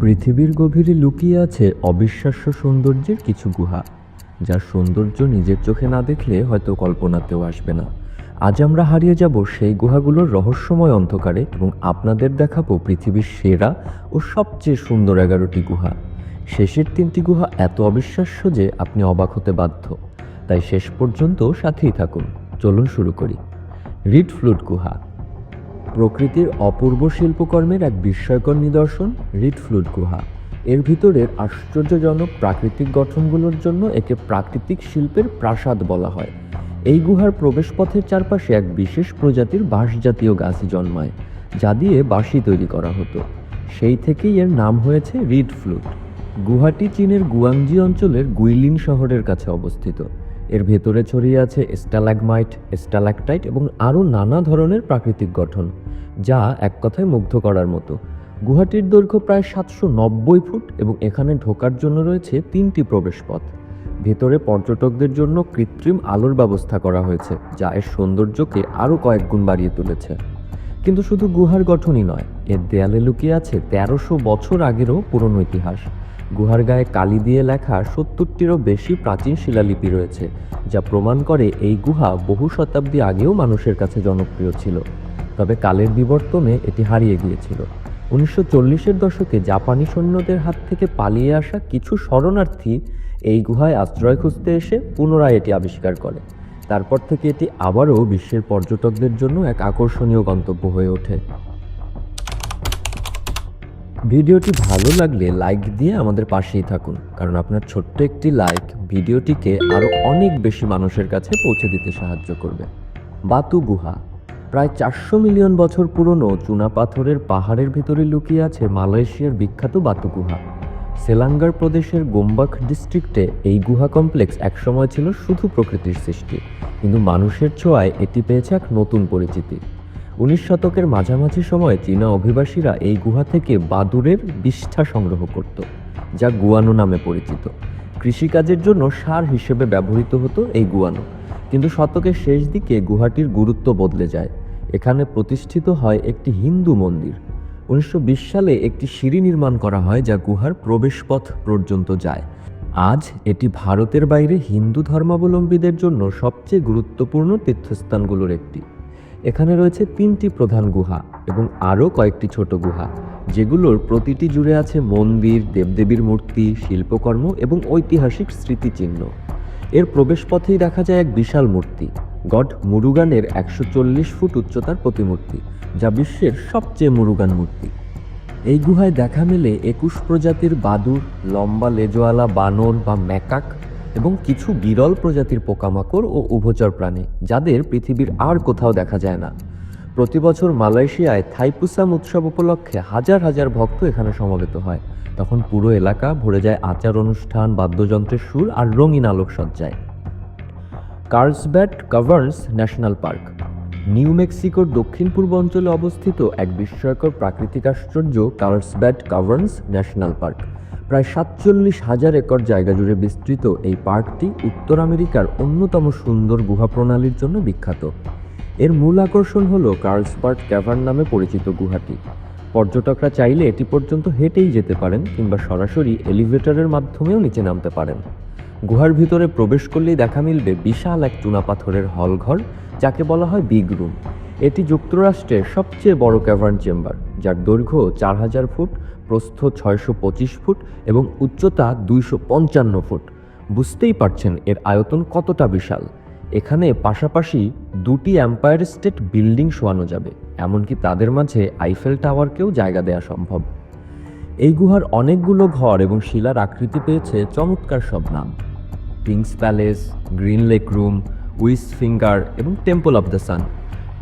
পৃথিবীর গভীরে লুকিয়ে আছে অবিশ্বাস্য সৌন্দর্যের কিছু গুহা, যার সৌন্দর্য নিজের চোখে না দেখলে হয়তো কল্পনাতেও আসবে না। আজ আমরা হারিয়ে যাব সেই গুহাগুলোর রহস্যময় অন্ধকারে এবং আপনাদের দেখাবো পৃথিবীর সেরা ও সবচেয়ে সুন্দর এগারোটি গুহা। শেষের তিনটি গুহা এত অবিশ্বাস্য যে আপনি অবাক হতে বাধ্য। তাই শেষ পর্যন্ত সাথেই থাকুন। চলুন শুরু করি। রিড ফ্লুট গুহা। প্রকৃতির অপূর্ব শিল্পকর্মের এক বিস্ময়কর নিদর্শন রিড ফ্লুট গুহা। এর ভিতরের আশ্চর্যজনক প্রাকৃতিক গঠনগুলোর জন্য একে প্রাকৃতিক শিল্পের প্রাসাদ বলা হয়। এই গুহার প্রবেশপথের চারপাশে এক বিশেষ প্রজাতির বাঁশজাতীয় গাছ জন্মায়, যা দিয়ে বাঁশি তৈরি করা হতো। সেই থেকেই এর নাম হয়েছে রিড ফ্লুট গুহাটি চীনের গুয়াংজি অঞ্চলের গুইলিন শহরের কাছে অবস্থিত। এর ভেতরে ছড়িয়ে আছে স্ট্যালাগমাইট স্ট্যালাকটাইট এবং আরও নানা ধরনের প্রাকৃতিক গঠন, যা এক কথায় মুগ্ধ করার মতো। গুহাটির দৈর্ঘ্য প্রায় সাতশো নব্বই ফুট এবং এখানে ঢোকার জন্য রয়েছে তিনটি প্রবেশপথ। ভেতরে পর্যটকদের জন্য কৃত্রিম আলোর ব্যবস্থা করা হয়েছে, যা এর সৌন্দর্যকে আরও কয়েক গুণ বাড়িয়ে তুলেছে। কিন্তু শুধু গুহার গঠনই নয়, এর দেয়ালে লুকিয়ে আছে তেরোশো বছর আগেরও পুরনো ইতিহাস। গুহার গায়ে কালি দিয়ে লেখা সত্তরটিরও বেশি প্রাচীন শিলালিপি রয়েছে, যা প্রমাণ করে এই গুহা বহু শতাব্দী আগেও মানুষের কাছে জনপ্রিয় ছিল। তবে কালের বিবর্তনে এটি হারিয়ে গিয়েছিল। উনিশশো চল্লিশের দশকে জাপানি সৈন্যদের হাত থেকে পালিয়ে আসা কিছু শরণার্থী এই গুহায় আশ্রয় খুঁজতে এসে পুনরায় এটি আবিষ্কার করে। তারপর থেকে এটি আবারও বিশ্বের পর্যটকদের জন্য এক আকর্ষণীয় গন্তব্য হয়ে ওঠে। ভিডিওটি ভালো লাগলে লাইক দিয়ে আমাদের পাশেই থাকুন, কারণ আপনার ছোট্ট একটি লাইক ভিডিওটিকে আরও অনেক বেশি মানুষের কাছে পৌঁছে দিতে সাহায্য করবে। বাতু গুহা। প্রায় চারশো মিলিয়ন বছর পুরনো চুনা পাথরের পাহাড়ের ভিতরে লুকিয়ে আছে মালয়েশিয়ার বিখ্যাত বাতু গুহা। সেলাঙ্গার প্রদেশের গোম্বাক ডিস্ট্রিক্টে এই গুহা কমপ্লেক্স একসময় ছিল শুধু প্রকৃতির সৃষ্টি, কিন্তু মানুষের ছোঁয়ায় এটি পেয়েছে এক নতুন পরিচিতি। উনিশ শতকের মাঝামাঝি সময়ে চীনা অভিবাসীরা এই গুহা থেকে বাদুরের বিষ্ঠা সংগ্রহ করত, যা গুয়ানো নামে পরিচিত। কৃষিকাজের জন্য সার হিসেবে ব্যবহৃত হতো এই গুয়ানো। কিন্তু শতকের শেষ দিকে গুহাটির গুরুত্ব বদলে যায়। এখানে প্রতিষ্ঠিত হয় একটি হিন্দু মন্দির। উনিশশো বিশ সালে একটি সিঁড়ি নির্মাণ করা হয় যা গুহার প্রবেশপথ পর্যন্ত যায়। আজ এটি ভারতের বাইরে হিন্দু ধর্মাবলম্বীদের জন্য সবচেয়ে গুরুত্বপূর্ণ তীর্থস্থানগুলোর একটি। এখানে রয়েছে তিনটি প্রধান গুহা এবং আরও কয়েকটি ছোট গুহা, যেগুলোর প্রতিটি জুড়ে আছে মন্দির, দেবদেবীর মূর্তি, শিল্পকর্ম এবং ঐতিহাসিক স্মৃতিচিহ্ন। এর প্রবেশপথেই দেখা যায় এক বিশাল মূর্তি, গড মুরুগানের একশো চল্লিশ ফুট উচ্চতার প্রতিমূর্তি, যা বিশ্বের সবচেয়ে মুরুগান মূর্তি। এই গুহায় দেখা মেলে একুশ প্রজাতির বাদুর লম্বা লেজওয়ালা বানর বা ম্যাকাক এবং কিছু বিরল প্রজাতির পোকামাকড় ও উভচর প্রাণী, যাদের পৃথিবীর আর কোথাও দেখা যায় না। প্রতি বছর মালয়েশিয়ায় থাইপুসাম উৎসব উপলক্ষে হাজার হাজার ভক্ত এখানে সমবেত হয়। তখন পুরো এলাকা ভরে যায় আচার অনুষ্ঠান, বাদ্যযন্ত্রের সুর আর রঙিন আলোকসজ্জায়। Carlsbad Caverns National Park, New মেক্সিকোর দক্ষিণ পূর্ব অঞ্চলে অবস্থিত এক বিস্ময়কর প্রাকৃতিক আশ্চর্য কার্সব্যাট কাভার্নস ন্যাশনাল পার্ক। প্রায় সাতচল্লিশ হাজার একর জায়গা জুড়ে বিস্তৃত এই পার্কটি উত্তর আমেরিকার অন্যতম সুন্দর গুহা প্রণালীর জন্য বিখ্যাত। এর মূল আকর্ষণ হল কার্লসবার্ট ক্যাভার্ন নামে পরিচিত গুহাটি। পর্যটকরা চাইলে এটি পর্যন্ত হেঁটেই যেতে পারেন কিংবা সরাসরি এলিভেটরের মাধ্যমেও নিচে নামতে পারেন। গুহার ভিতরে প্রবেশ করলেই দেখা মিলবে বিশাল এক চুনাপাথরের হলঘর, যাকে বলা হয় বিগ রুম। এটি যুক্তরাষ্ট্রের সবচেয়ে বড় ক্যাভার্ন চেম্বার, যার দৈর্ঘ্য চার হাজার ফুট প্রস্থ ছয়শো পঁচিশ ফুট এবং উচ্চতা দুইশো পঞ্চান্ন ফুট। বুঝতেই পারছেন এর আয়তন কতটা বিশাল। এখানে পাশাপাশি দুটি এম্পায়ার স্টেট বিল্ডিং শোয়ানো যাবে, এমনকি তাদের মাঝে আইফেল টাওয়ারকেও জায়গা দেওয়া সম্ভব। এই গুহার অনেকগুলো ঘর এবং শিলার আকৃতি পেয়েছে চমৎকার সব নাম। King's Palace, Green Lake Room Witch's Finger এবং টেম্পল অফ দ্য সান।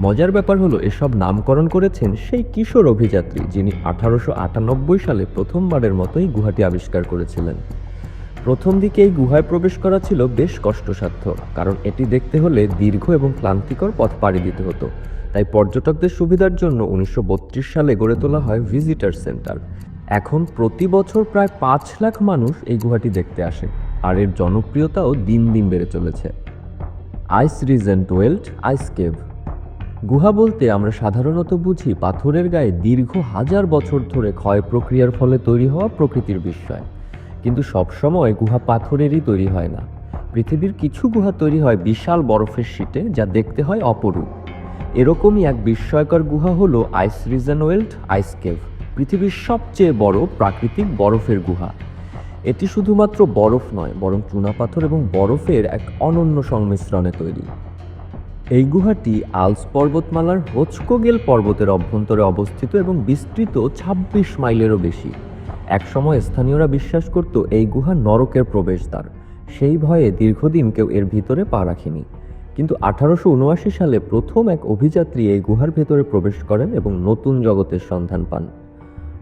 মজার ব্যাপার হলো এসব নামকরণ করেছেন সেই কিশোর অভিযাত্রী যিনি আঠারোশো আটানব্বই সালে প্রথমবারের মতোই গুহাটি আবিষ্কার করেছিলেন। প্রথম দিকে এই গুহায় প্রবেশ করা ছিল বেশ কষ্টসাধ্য, কারণ এটি দেখতে হলে দীর্ঘ এবং ক্লান্তিকর পথ পাড়ি দিতে হতো। তাই পর্যটকদের সুবিধার জন্য উনিশশো বত্রিশ সালে গড়ে তোলা হয় ভিজিটার সেন্টার। এখন প্রতি বছর প্রায় পাঁচ লাখ মানুষ এই গুহাটি দেখতে আসে, আর এর জনপ্রিয়তাও দিন দিন বেড়ে চলেছে। Eisriesenwelt ice cave. গুহা বলতে আমরা সাধারণত বুঝি পাথরের গায়ে দীর্ঘ হাজার বছর ধরে ক্ষয় প্রক্রিয়ার ফলে তৈরি হওয়া প্রকৃতির বিস্ময়। কিন্তু সবসময় গুহা পাথরেরই তৈরি হয় না। পৃথিবীর কিছু গুহা তৈরি হয় বিশাল বরফের শীটে যা দেখতে হয় অপরূপ। এরকমই এক বিস্ময়কর গুহা হলো আইস রিজনওয়েল্ড আইস কেভ, পৃথিবীর সবচেয়ে বড় প্রাকৃতিক বরফের গুহা। এটি শুধুমাত্র বরফ নয়, বরং চুনাপাথর এবং বরফের এক অনন্য সংমিশ্রণে তৈরি। এই গুহাটি আলস পর্বতমালার হোচকোগেল পর্বতের অভ্যন্তরে অবস্থিত এবং বিস্তৃত ২৬ মাইলেরও বেশি। একসময় স্থানীয়রা বিশ্বাস করত এই গুহা নরকের প্রবেশদ্বার। সেই ভয়ে দীর্ঘদিন কেউ এর ভিতরে পা রাখেনি। কিন্তু আঠারোশো উনআশি সালে প্রথম এক অভিযাত্রী এই গুহার ভেতরে প্রবেশ করেন এবং নতুন জগতের সন্ধান পান।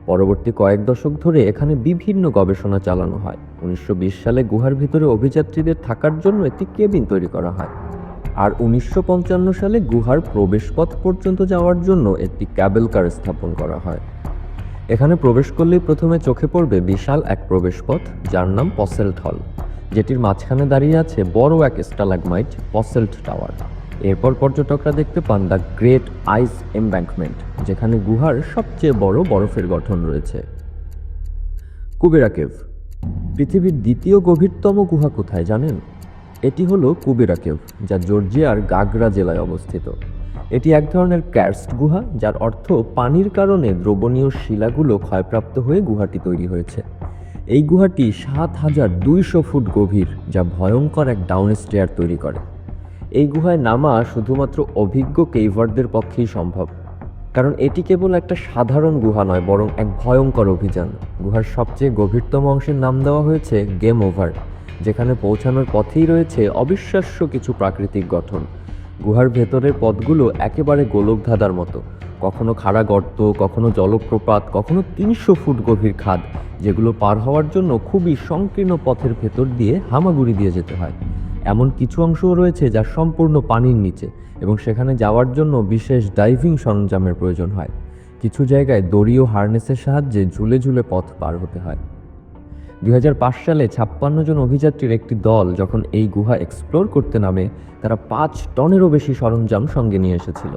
পরবর্তী কয়েক দশক ধরে এখানে বিভিন্ন গবেষণা চালানো হয়। উনিশশো বিশ সালে গুহার ভিতরে অভিযাত্রীদের থাকার জন্য একটি কেবিন তৈরি করা হয়। আর উনিশশো পঞ্চান্ন সালে গুহার প্রবেশপথ পর্যন্ত যাওয়ার জন্য একটি ক্যাবেল কার স্থাপন করা হয়। এখানে প্রবেশ করলেই প্রথমে চোখে পড়বে বিশাল এক প্রবেশপথ, যার নাম পসেল্ট হল, যেটির মাঝখানে দাঁড়িয়ে আছে বড় এক স্টালাগমাইট পসেল্ট টাওয়ার। এরপর পর্যটকরা দেখতে পান দ্য গ্রেট আইস এমব্যাঙ্কমেন্ট, যেখানে গুহার সবচেয়ে বড় বরফের গঠন রয়েছে। কুবেরা কেভ পৃথিবীর দ্বিতীয় গভীরতম গুহা কোথায় জানেন? এটি হলো কুবেরা কেভ যা জর্জিয়ার গাগরা জেলায় অবস্থিত। এটি এক ধরনের ক্যারস্ট গুহা, যার অর্থ পানির কারণে দ্রবণীয় শিলাগুলো ক্ষয়প্রাপ্ত হয়ে গুহাটি তৈরি হয়েছে। এই গুহাটি সাত হাজার দুইশো ফুট গভীর, যা ভয়ঙ্কর এক ডাউন স্টেয়ার তৈরি করে। এই গুহায় নামা শুধুমাত্র অভিজ্ঞ কেইভারদের পক্ষেই সম্ভব, কারণ এটি কেবল একটা সাধারণ গুহা নয়, বরং এক ভয়ঙ্কর অভিযান। গুহার সবচেয়ে গভীরতম অংশের নাম দেওয়া হয়েছে গেম ওভার যেখানে পৌঁছানোর পথেই রয়েছে অবিশ্বাস্য কিছু প্রাকৃতিক গঠন। গুহার ভেতরের পথগুলো একেবারে গোলকধাঁধার মতো। কখনো খাড়া গর্ত, কখনো জলপ্রপাত, কখনো তিনশো ফুট গভীর খাদ, যেগুলো পার হওয়ার জন্য খুবই সংকীর্ণ পথের ভেতর দিয়ে হামাগুড়ি দিয়ে যেতে হয়। এমন কিছু অংশও রয়েছে যা সম্পূর্ণ পানির নিচে এবং সেখানে যাওয়ার জন্য বিশেষ ডাইভিং সরঞ্জামের প্রয়োজন হয়। কিছু জায়গায় দড়ি ও হার্নেসের সাহায্যে ঝুলে ঝুলে পথ পার হতে হয়। দুই হাজার পাঁচ সালে ছাপ্পান্ন জন অভিযাত্রীর একটি দল যখন এই গুহা এক্সপ্লোর করতে নামে, তারা পাঁচ টনেরও বেশি সরঞ্জাম সঙ্গে নিয়ে এসেছিল।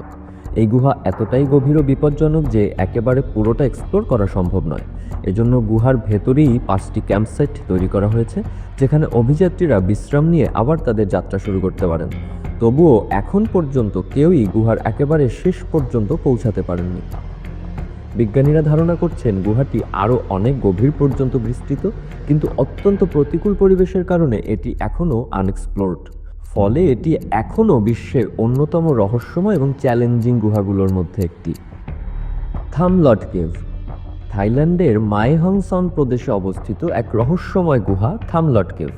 এই গুহা এতটাই গভীর ও বিপজ্জনক যে একেবারে পুরোটা এক্সপ্লোর করা সম্ভব নয়। এজন্য গুহার ভেতরেই পাঁচটি ক্যাম্পসাইট তৈরি করা হয়েছে, যেখানে অভিযাত্রীরা বিশ্রাম নিয়ে আবার তাদের যাত্রা শুরু করতে পারেন। তবুও এখন পর্যন্ত কেউই গুহার একেবারে শেষ পর্যন্ত পৌঁছাতে পারেননি। বিজ্ঞানীরা ধারণা করছেন গুহাটি আরও অনেক গভীর পর্যন্ত বিস্তৃত, কিন্তু অত্যন্ত প্রতিকূল পরিবেশের কারণে এটি এখনও আনএক্সপ্লোরড ফলে এটি এখনও বিশ্বের অন্যতম রহস্যময় এবং চ্যালেঞ্জিং গুহাগুলোর মধ্যে একটি। থামলট কেভ, থাইল্যান্ডের মাইহংসন প্রদেশে অবস্থিত এক রহস্যময় গুহা থামলট কেভ।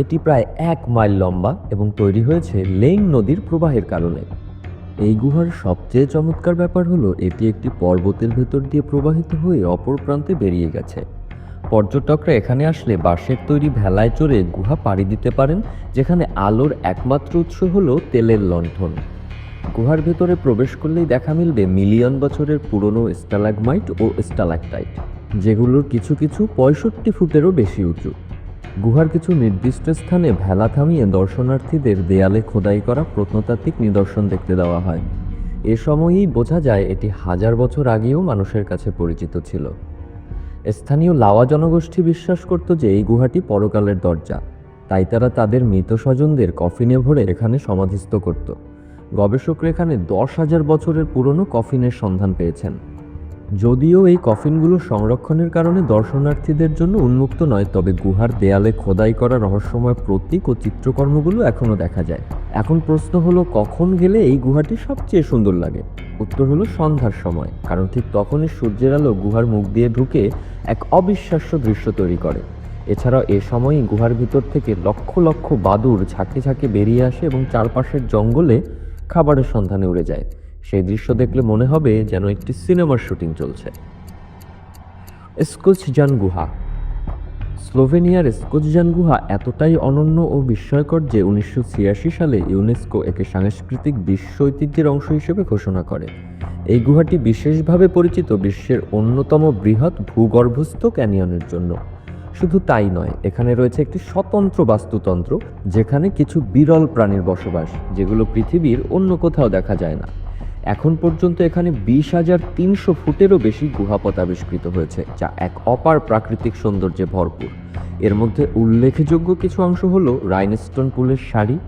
এটি প্রায় এক মাইল লম্বা এবং তৈরি হয়েছে লেং নদীর প্রবাহের কারণে। এই গুহার সবচেয়ে চমৎকার ব্যাপার হলো এটি একটি পর্বতের ভেতর দিয়ে প্রবাহিত হয়ে অপর প্রান্তে বেরিয়ে গেছে। পর্যটকরা এখানে আসলে বাঁশের তৈরি ভেলায় চড়ে গুহা পাড়ি দিতে পারেন, যেখানে আলোর একমাত্র উৎস হলো তেলের লণ্ঠন। গুহার ভেতরে প্রবেশ করলেই দেখা মিলবে মিলিয়ন বছরের পুরনো স্টালাগমাইট ও স্টালাকটাইট, যেগুলোর কিছু কিছু পঁয়ষট্টি ফুটেরও বেশি উঁচু। গুহার কিছু নির্দিষ্ট স্থানে ভেলা থামিয়ে দর্শনার্থীদের দেয়ালে খোদাই করা প্রত্নতাত্ত্বিক নিদর্শন দেখতে দেওয়া হয়। এ সময়েই বোঝা যায় এটি হাজার বছর আগেও মানুষের কাছে পরিচিত ছিল। স্থানীয় লাওয়া জনগোষ্ঠী বিশ্বাস করত যে এই গুহাটি পরকালের দরজা। তাই তারা তাদের মৃত স্বজনদের কফিনে ভরে এখানে সমাধিস্থ করত। গবেষকরা এখানে দশ হাজার বছরের পুরনো কফিনের সন্ধান পেয়েছেন। যদিও এই কফিনগুলো সংরক্ষণের কারণে দর্শনার্থীদের জন্য উন্মুক্ত নয়, তবে গুহার দেয়ালে খোদাই করা রহস্যময় প্রতীক ও চিত্রকর্মগুলো এখনও দেখা যায়। এখন প্রশ্ন হলো, কখন গেলে এই গুহাটি সবচেয়ে সুন্দর লাগে? উত্তর হলো, সন্ধ্যার সময়, কারণ ঠিক তখনই সূর্যের আলো গুহার মুখ দিয়ে ঢুকে এক অবিশ্বাস্য দৃশ্য তৈরি করে। এছাড়াও এ সময়ই গুহার ভিতর থেকে লক্ষ লক্ষ বাদুর ঝাঁকে ঝাঁকে বেরিয়ে আসে এবং চারপাশের জঙ্গলে খাবারের সন্ধানে উড়ে যায়। সেই দৃশ্য দেখলে মনে হবে যেন একটি সিনেমার শুটিং চলছে। স্কুচজান গুহা। স্লোভেনিয়ার স্কুচজান গুহা এতটাই অনন্য ও বিস্ময়কর যে উনিশশো ছিয়াশি সালে ইউনেস্কো একে সাংস্কৃতিক বিশ্ব ঐতিহ্যের অংশ হিসেবে ঘোষণা করে। এই গুহাটি বিশেষভাবে পরিচিত বিশ্বের অন্যতম বৃহৎ ভূগর্ভস্থ ক্যানিয়নের জন্য। শুধু তাই নয়, এখানে রয়েছে একটি স্বতন্ত্র বাস্তুতন্ত্র, যেখানে কিছু বিরল প্রাণীর বসবাস, যেগুলো পৃথিবীর অন্য কোথাও দেখা যায় না। এখন পর্যন্ত এখানে বিশ হাজার তিনশো ফুটেরও বেশি গুহাপথ আবিষ্কৃত হয়েছে, যা এক অপার প্রাকৃতিক সৌন্দর্যে ভরপুর। এর মধ্যে উল্লেখযোগ্য কিছু অংশ হলো রাইনস্টোন পুলের শাড়ি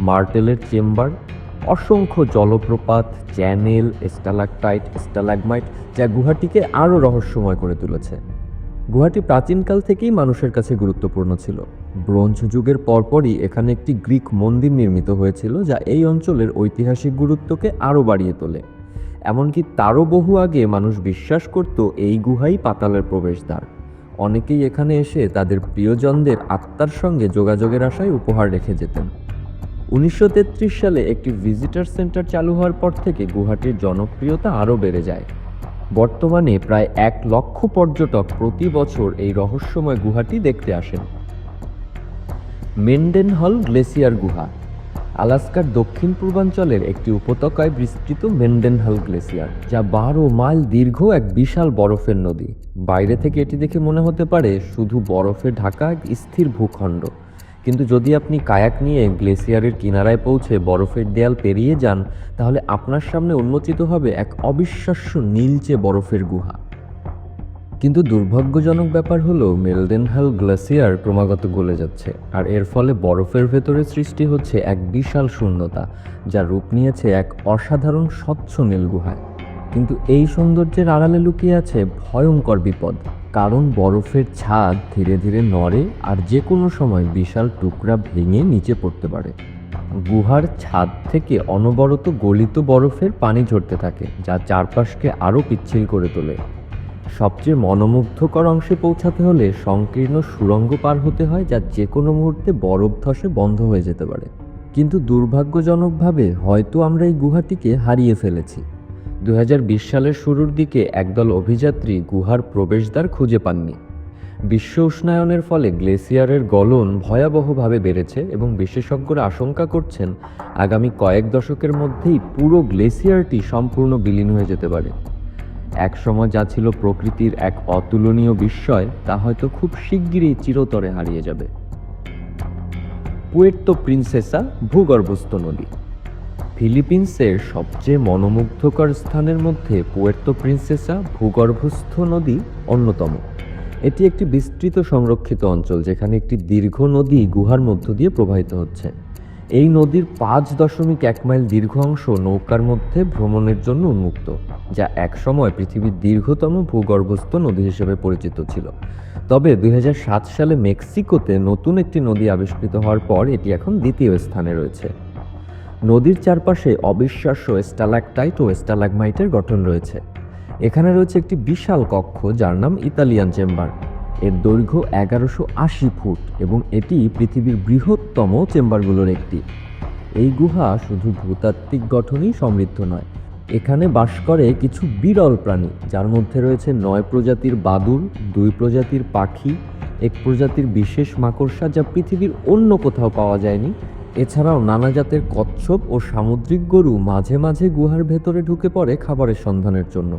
মার্টেলের চেম্বার, অসংখ্য জলপ্রপাত, চ্যানেল, স্টালাকটাইট, স্টালাগমাইট, যা গুহাটিকে আরও রহস্যময় করে তুলেছে। গুহাটি প্রাচীনকাল থেকেই মানুষের কাছে গুরুত্বপূর্ণ ছিল। ব্রোঞ্জ যুগের পরপরই এখানে একটি গ্রিক মন্দির নির্মিত হয়েছিল যা এই অঞ্চলের ঐতিহাসিক গুরুত্বকে আরও বাড়িয়ে তোলে। এমনকি তারও বহু আগে মানুষ বিশ্বাস করত এই গুহাই পাতালের প্রবেশদ্বার। অনেকেই এখানে এসে তাদের প্রিয়জনদের আত্মার সঙ্গে যোগাযোগের আশায় উপহার রেখে যেতেন। উনিশশো তেত্রিশ সালে একটি ভিজিটার সেন্টার চালু হওয়ার পর থেকে গুহাটির জনপ্রিয়তা আরও বেড়ে যায়। বর্তমানে প্রায় এক লক্ষ পর্যটক প্রতি বছর এই রহস্যময় গুহাটি দেখতে আসেন। মেন্ডেনহল গ্লেসিয়ার গুহা। আলাস্কার দক্ষিণ পূর্বাঞ্চলের একটি উপত্যকায় বিস্তৃত মেন্ডেনহল গ্লেসিয়ার, যা বারো মাইল দীর্ঘ এক বিশাল বরফের নদী। বাইরে থেকে এটি দেখে মনে হতে পারে শুধু বরফে ঢাকা এক স্থির ভূখণ্ড। কিন্তু যদি আপনি কায়াক নিয়ে গ্লেসিয়ারের কিনারায় পৌঁছে বরফের দেয়াল পেরিয়ে যান, তাহলে আপনার সামনে উন্মোচিত হবে এক অবিশ্বাস্য নীলচে বরফের গুহা। কিন্তু দুর্ভাগ্যজনক ব্যাপার হলো মেলডেনহাল গ্লাসিয়ার ক্রমাগত গলে যাচ্ছে, আর এর ফলে বরফের ভেতরে সৃষ্টি হচ্ছে এক বিশাল শূন্যতা, যা রূপ নিয়েছে এক অসাধারণ স্বচ্ছ নীল গুহায় কিন্তু এই সৌন্দর্যের আড়ালে লুকিয়ে আছে ভয়ঙ্কর বিপদ, কারণ বরফের ছাদ ধীরে ধীরে নড়ে আর যে কোনো সময় বিশাল টুকরা ভেঙে নিচে পড়তে পারে। গুহার ছাদ থেকে অনবরত গলিত বরফের পানি ঝরতে থাকে, যা চারপাশকে আরও পিচ্ছিল করে তোলে। সবচেয়ে মনোমুগ্ধকর অংশে পৌঁছাতে হলে সংকীর্ণ সুড়ঙ্গ পার হতে হয় যা যে কোনো মুহূর্তে বরফ ধসে বন্ধ হয়ে যেতে পারে। কিন্তু দুর্ভাগ্যজনকভাবে হয়তো আমরা এই গুহাটিকে হারিয়ে ফেলেছি। দু হাজার বিশ সালের শুরুর দিকে একদল অভিযাত্রী গুহার প্রবেশদ্বার খুঁজে পাননি। বিশ্ব উষ্ণায়নের ফলে গ্লেসিয়ারের গলন ভয়াবহভাবে বেড়েছে এবং বিশেষজ্ঞরা আশঙ্কা করছেন, আগামী কয়েক দশকের মধ্যেই পুরো গ্লেসিয়ারটি সম্পূর্ণ বিলীন হয়ে যেতে পারে। এক সময় যা ছিল প্রকৃতির এক অতুলনীয় বিস্ময়, তা হয়তো খুব শিগগিরই চিরতরে হারিয়ে যাবে। পুয়ের্তো প্রিন্সেসা ভূগর্ভস্থ নদী। ফিলিপিন্সের সবচেয়ে মনোমুগ্ধকর স্থানের মধ্যে পুয়ের্তো প্রিন্সেসা ভূগর্ভস্থ নদী অন্যতম। এটি একটি বিস্তৃত সংরক্ষিত অঞ্চল, যেখানে একটি দীর্ঘ নদী গুহার মধ্য দিয়ে প্রবাহিত হচ্ছে। এই নদীর পাঁচ দশমিক এক মাইল দীর্ঘ অংশ নৌকার মধ্যে ভ্রমণের জন্য উন্মুক্ত, যা একসময় পৃথিবীর দীর্ঘতম ভূগর্ভস্থ নদী হিসেবে পরিচিত ছিল। তবে দুই হাজার সাত সালে মেক্সিকোতে নতুন একটি নদী আবিষ্কৃত হওয়ার পর এটি এখন দ্বিতীয় স্থানে রয়েছে। নদীর চারপাশে অবিশ্বাস্য স্টালাকটাইট ও স্টালাগমাইটের গঠন রয়েছে। এখানে রয়েছে একটি বিশাল কক্ষ যার নাম ইতালিয়ান চেম্বার। এর দৈর্ঘ্য এগারোশো আশি ফুট এবং এটি পৃথিবীর বৃহত্তম চেম্বারগুলোর একটি। এই গুহা শুধু ভূতাত্ত্বিক গঠনই সমৃদ্ধ নয়, এখানে বাস করে কিছু বিরল প্রাণী, যার মধ্যে রয়েছে নয় প্রজাতির বাদুর দুই প্রজাতির পাখি, এক প্রজাতির বিশেষ মাকড়সা যা পৃথিবীর অন্য কোথাও পাওয়া যায়নি। এছাড়াও নানা জাতের কচ্ছপ ও সামুদ্রিক গরু মাঝে মাঝে গুহার ভেতরে ঢুকে পড়ে খাবারের সন্ধানের জন্য।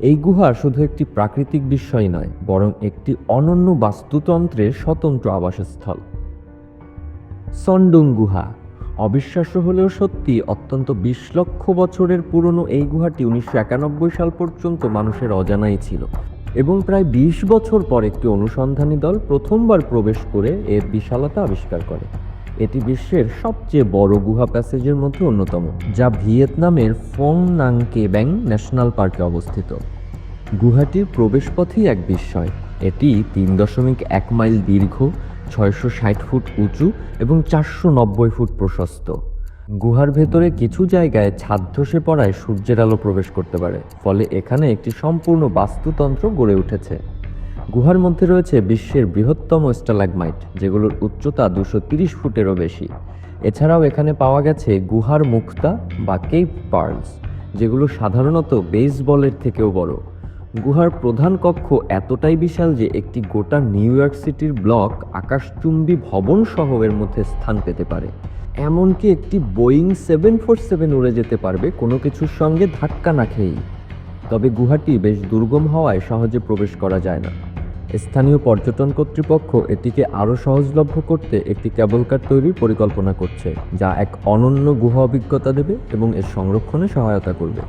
এই গুহা শুধু একটি প্রাকৃতিক বিস্ময় নয়, বরং একটি অনন্য বাস্তুতন্ত্রের স্বতন্ত্র আবাসস্থল। সন্ডুং গুহা। অবিশ্বাস্য হলেও সত্যি, অত্যন্ত বিশ লক্ষ বছরের পুরনো এই গুহাটি উনিশশো একানব্বই সাল পর্যন্ত মানুষের অজানাই ছিল এবং প্রায় বিশ বছর পর একটি অনুসন্ধানী দল প্রথমবার প্রবেশ করে এর বিশালতা আবিষ্কার করে। এটি বিশ্বের সবচেয়ে বড় গুহা প্যাসেজের মধ্যে অন্যতম, যা ভিয়েতনামের ফং নাংকে ব্যাং ন্যাশনাল পার্কে অবস্থিত। গুহাটির প্রবেশপথই এক বিস্ময়। এটি তিন দশমিক এক মাইল দীর্ঘ, ছয়শো ষাট ফুট উঁচু এবং চারশো নব্বই ফুট প্রশস্ত। গুহার ভেতরে কিছু জায়গায় ছাদ ধসে পড়ায় সূর্যের আলো প্রবেশ করতে পারে, ফলে এখানে একটি সম্পূর্ণ বাস্তুতন্ত্র গড়ে উঠেছে। গুহার মধ্যে রয়েছে বিশ্বের বৃহত্তম স্টালাগমাইট, যেগুলোর উচ্চতা দুশো তিরিশ ফুটেরও বেশি। এছাড়াও এখানে পাওয়া গেছে গুহার মুক্তা বা কেপ পার্লস, যেগুলো সাধারণত বেসবলের থেকেও বড়। গুহার প্রধান কক্ষ এতটাই বিশাল যে একটি গোটা নিউ ইয়র্ক সিটির ব্লক আকাশচুম্বী ভবন সহ এর মধ্যে স্থান পেতে পারে। এমনকি একটি বোয়িং সেভেন ফোর সেভেন উড়ে যেতে পারবে কোনো কিছুর সঙ্গে ধাক্কা না খেয়েই। তবে গুহাটি বেশ দুর্গম হওয়ায় সহজে প্রবেশ করা যায় না। স্থানীয় পর্যটন কর্তৃপক্ষ এটিকে আরও সহজলভ্য করতে একটি ক্যাবল কার তৈরির পরিকল্পনা করছে, যা এক অনন্য গুহা অভিজ্ঞতা দেবে এবং এর সংরক্ষণে সহায়তা করবে।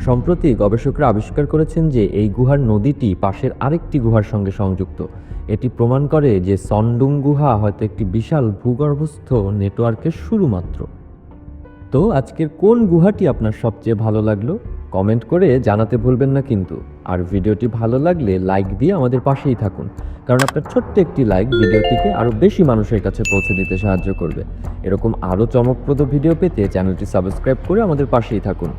সম্প্রতি গবেষকরা আবিষ্কার করেছেন যে এই গুহার নদীটি পাশের আরেকটি গুহার সঙ্গে সংযুক্ত। এটি প্রমাণ করে যে সন্ডুং গুহা হয়তো একটি বিশাল ভূগর্ভস্থ নেটওয়ার্কের শুরু মাত্র তো আজকের কোন গুহাটি আপনার সবচেয়ে ভালো লাগল? কমেন্ট করে জানাতে ভুলবেন না কিন্তু। আর ভিডিওটি ভালো লাগলে লাইক দিয়ে আমাদের পাশেই থাকুন। কারণ আপনার ছোট্ট একটি লাইক ভিডিওটিকে আরও বেশি মানুষের কাছে পৌঁছে দিতে সাহায্য করবে। এরকম আরও চমকপ্রদ ভিডিও পেতে চ্যানেলটি সাবস্ক্রাইব করে আমাদের পাশেই থাকুন।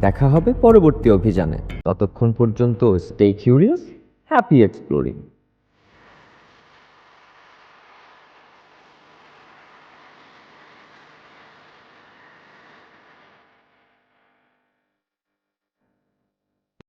দেখা হবে পরবর্তী অভিযানে। ততক্ষণ পর্যন্ত স্টে কিউরিয়াস হ্যাপি এক্সপ্লোরিং